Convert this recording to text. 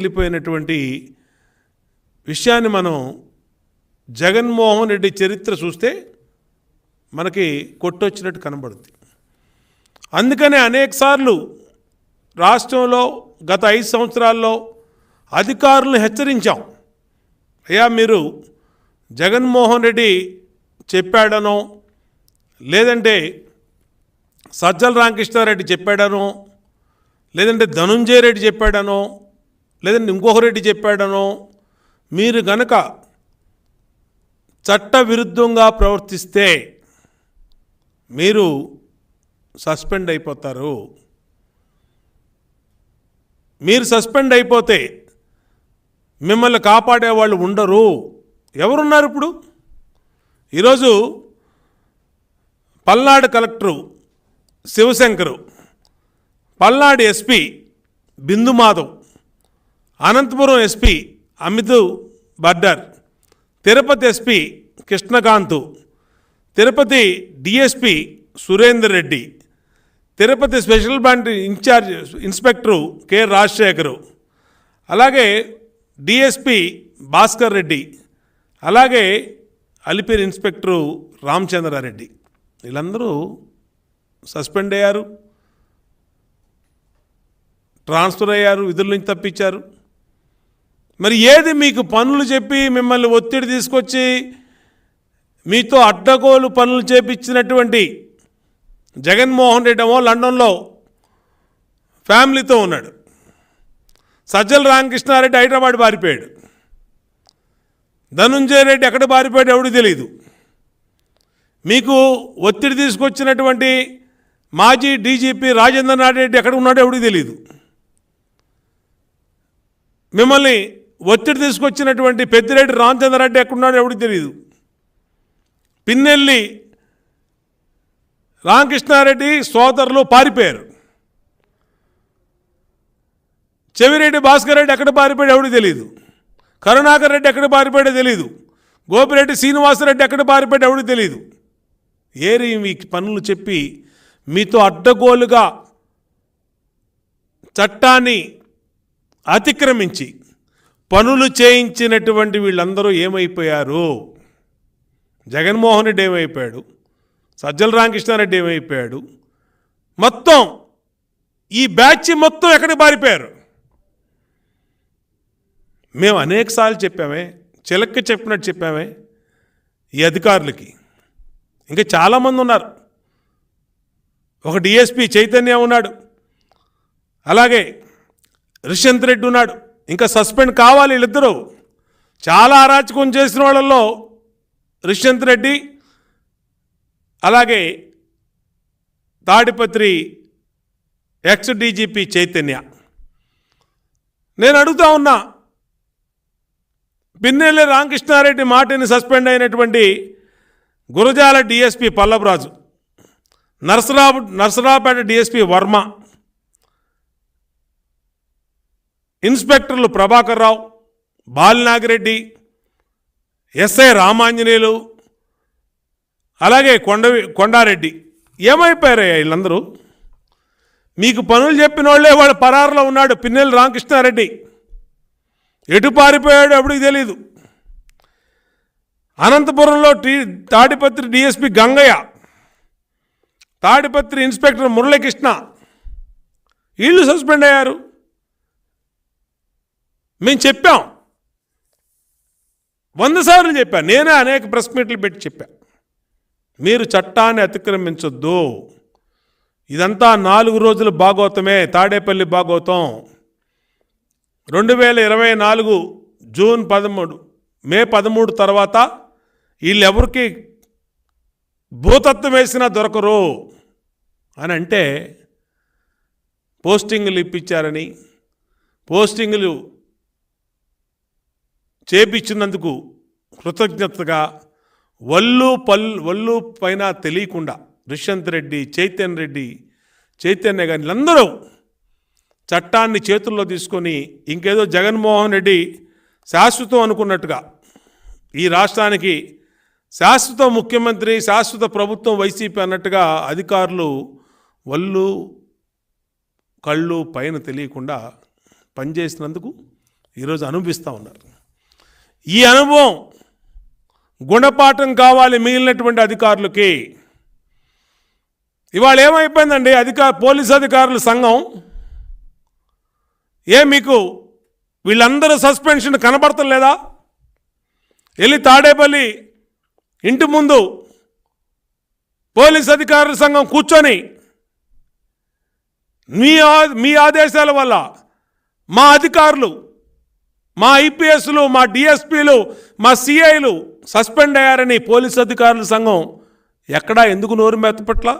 వెళ్ళిపోయినటువంటి విషయాన్ని మనం జగన్మోహన్ రెడ్డి చరిత్ర చూస్తే మనకి కొట్టొచ్చినట్టు కనబడుతుంది అందుకనే అనేకసార్లు రాష్ట్రంలో గత ఐదు సంవత్సరాల్లో అధికారులను హెచ్చరించాం. అయ్యా మీరు జగన్మోహన్ రెడ్డి చెప్పాడనో లేదంటే సజ్జల రామకృష్ణారెడ్డి చెప్పాడనో లేదంటే ధనుంజయ రెడ్డి చెప్పాడనో లేదంటే ఇంకొక రెడ్డి చెప్పాడనో మీరు గనక చట్టవిరుద్ధంగా ప్రవర్తిస్తే మీరు సస్పెండ్ అయిపోతారు. మీరు సస్పెండ్ అయిపోతే మిమ్మల్ని కాపాడే వాళ్ళు ఉండరు. ఎవరున్నారు ఇప్పుడు? ఈరోజు Palnadu collector Shivashankar Palnadu S P Bindu Madhav Anantapur S P Amit Bardar Tirupati S P Krishnakanth Tirupati D S P Surender Reddy Tirupati special branch incharge inspector K Rajasekhar అలాగే DSP Bhaskar Reddy అలాగే Alipiri inspector Ramachandra Reddy. వీళ్ళందరూ suspend అయ్యారు transfer అయ్యారు విధుల నుంచి తప్పించారు. మరి ఏది మీకు పనులు చెప్పి మిమ్మల్ని ఒత్తిడి తీసుకొచ్చి మీతో అడ్డగోలు పనులు చేపించినటువంటి జగన్మోహన్ రెడ్డి ఏమో లండన్లో ఫ్యామిలీతో ఉన్నాడు. సజ్జల రామకృష్ణారెడ్డి హైదరాబాద్ పారిపోయాడు. ధనుంజయ రెడ్డి ఎక్కడ పారిపోయాడు ఎవడు తెలియదు మీకు ఒత్తిడి తీసుకొచ్చినటువంటి మాజీ డీజీపీ రాజేంద్రనాథ్ రెడ్డి ఎక్కడ ఉన్నాడో ఎవడికి తెలియదు మిమ్మల్ని ఒత్తిడి తీసుకొచ్చినటువంటి పెద్దిరెడ్డి రామచంద్రారెడ్డి ఎక్కడున్నాడు ఎవడికి తెలియదు పిన్నెల్లి రామకృష్ణారెడ్డి సోదరులు పారిపోయారు. చెవిరెడ్డి భాస్కర్ రెడ్డి ఎక్కడ పారిపోయాడు ఎవడికి తెలియదు కరుణాకర్ రెడ్డి ఎక్కడ పారిపోయాడో తెలియదు గోపిరెడ్డి శ్రీనివాసరెడ్డి ఎక్కడ పారిపోయాడు ఎవడికి తెలియదు ఏరి మీ పనులు చెప్పి మీతో అడ్డగోలుగా చట్టాన్ని అతిక్రమించి పనులు చేయించినటువంటి వీళ్ళందరూ ఏమైపోయారు? జగన్మోహన్ రెడ్డి ఏమైపోయాడు? సజ్జల రామకృష్ణారెడ్డి ఏమైపోయాడు? మొత్తం ఈ బ్యాచ్ మొత్తం ఎక్కడికి పారిపోయారు మేము అనేకసార్లు చెప్పామే చిలక్క చెప్పినట్టు చెప్పామే ఈ అధికారులకి. ఇంకా చాలామంది ఉన్నారు. ఒక డిఎస్పి చైతన్య ఉన్నాడు. అలాగే రిషంత్ రెడ్డి ఉన్నాడు. ఇంకా సస్పెండ్ కావాలి వీళ్ళిద్దరూ. చాలా అరాచకం చేసిన వాళ్ళల్లో రిషంత్ రెడ్డి అలాగే తాడిపత్రి ఎక్స్ డీజీపీ చైతన్య. నేను అడుగుతా ఉన్నా పిన్నెల్లి రామకృష్ణారెడ్డి మాటిని సస్పెండ్ అయినటువంటి Gurajala D S P Pallavaraju Narasarao Narasaraopet D S P Varma ఇన్స్పెక్టర్లు Prabhakar Rao Balinagireddy SI Ramanjaneyulu అలాగే కొండవి కొండారెడ్డి. ఏమైపోయారయ్యా వీళ్ళందరూ? మీకు పనులు చెప్పిన వాళ్ళే వాడు పరారులో ఉన్నాడు పిన్నెల్లి రామకృష్ణారెడ్డి. ఎటు పారిపోయాడు ఎప్పటికి తెలియదు అనంతపురంలో tea Tadipatri D S P Gangaiah Tadipatri inspector Muralikrishna. వీళ్ళు సస్పెండ్ అయ్యారు. మేము చెప్పాం. వంద సార్లు చెప్పాను నేనే అనేక ప్రెస్ మీట్లు పెట్టి చెప్పా. మీరు చట్టాన్ని అతిక్రమించొద్దు. ఇదంతా నాలుగు రోజుల భాగవతమే తాడేపల్లి భాగవతం రెండు వేల ఇరవై నాలుగు జూన్ పదమూడు మే పదమూడు తర్వాత వీళ్ళెవరికి భూతత్వం వేసినా దొరకరు అని అంటే పోస్టింగులు ఇప్పించారని పోస్టింగులు చేపించినందుకు కృతజ్ఞతగా వల్లు పల్ వల్లు పైన తెలియకుండా రిషంత్ రెడ్డి చైతన్య రెడ్డి చైతన్య గారి వీళ్ళందరూ చట్టాన్ని చేతుల్లో తీసుకొని ఇంకేదో జగన్మోహన్ రెడ్డి శాశ్వతం అనుకున్నట్టుగా ఈ రాష్ట్రానికి శాశ్వత ముఖ్యమంత్రి శాశ్వత ప్రభుత్వం వైసీపీ అన్నట్టుగా అధికారులు వల్లు కళ్ళు పైన తెలియకుండా పనిచేసినందుకు ఈరోజు అనుభవిస్తూ ఉన్నారు. ఈ అనుభవం గుణపాఠం కావాలి మిగిలినటువంటి అధికారులకి. ఇవాళ ఏమైపోయిందండి? అధికార పోలీస్ అధికారుల సంఘం ఏ మీకు వీళ్ళందరూ సస్పెన్షన్ కనబడతలేదా వెళ్ళి తాడేపల్లి ఇంటి ముందు పోలీస్ అధికారుల సంఘం కూర్చొని మీ ఆ- మీ ఆదేశాల వల్ల మా అధికారులు మా ఐపీఎస్లు మా డిఎస్పీలు మా సిఐలు సస్పెండ్ అయ్యారని పోలీస్ అధికారుల సంఘం ఎక్కడా ఎందుకు నోరు మెత్తపట్ల